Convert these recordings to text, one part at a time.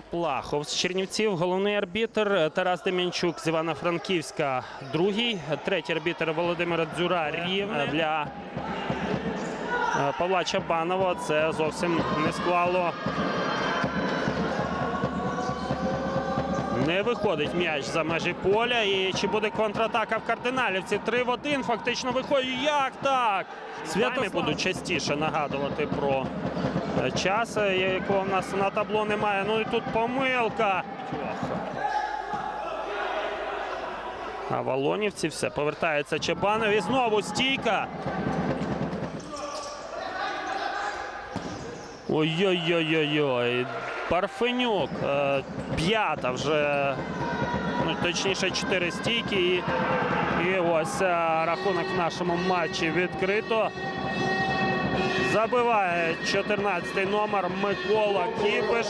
Плахов з Чернівців, головний арбітр Тарас Дем'янчук з Івано-Франківська, другий, третій арбітр Володимир Дзюра Рівне для е, Павла Чабанова. Це зовсім не склало. Не виходить м'яч за межі поля. І чи буде контратака в кардиналівці? Три в один. Фактично виходить. Як так? Святами будуть частіше нагадувати про час, е, якого в нас на табло немає. Ну і тут помилка. А Волонівці все повертається Чебанов. І знову стійка. Ой-ой-ой-ой-ой. Парфенюк. е, П'ята вже. Ну, точніше, чотири стійки. І, і ось е, рахунок в нашому матчі відкрито. Забиває 14-й номер Микола Кіпиш.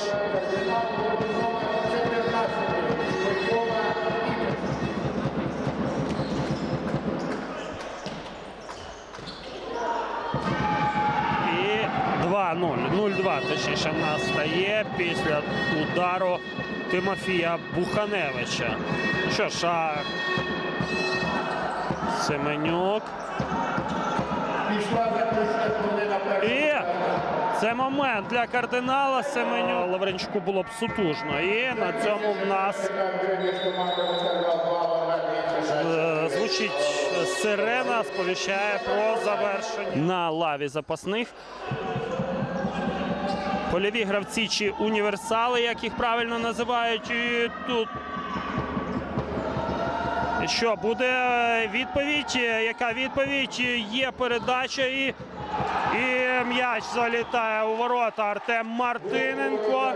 І 2-0. 0-2 точніше в після удару Тимофія Буханевича. Що ж, а Семенюк. І це момент для кардинала Семенюк. Лавренчуку було б сутужно. І на цьому в нас е, звучить сирена, сповіщає про завершення на лаві запасних. Польові гравці чи універсали, як їх правильно називають. І тут що буде відповідь? Яка відповідь? Є передача і, і м'яч залітає у ворота Артем Мартиненко.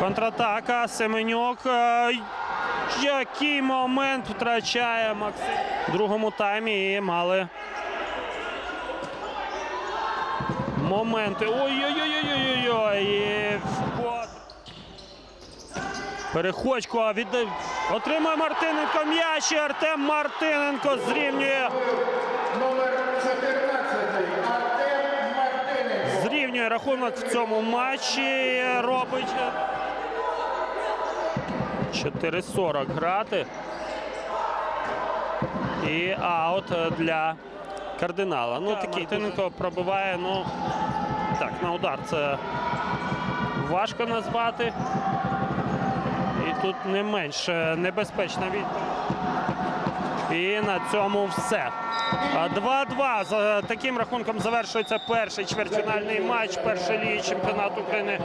Контратака Семенюк. Е, Який момент втрачає Максим в другому таймі і мали моменти. Ой-ой-ой-ой-ой-ой. Переходько від... отримує Мартиненко м'яч. і Артем Мартиненко зрівнює. Номер 14 Артем Мартиненко. Зрівнює рахунок в цьому матчі. Робить 4.40 грати. І аут для кардинала. Ну, такий Тиненко пробиває. Ну так, на удар це важко назвати. І тут не менш е, небезпечна відповідь. І на цьому все. А 2-2. За таким рахунком завершується перший чвертьфінальний матч першої ліги чемпіонату України.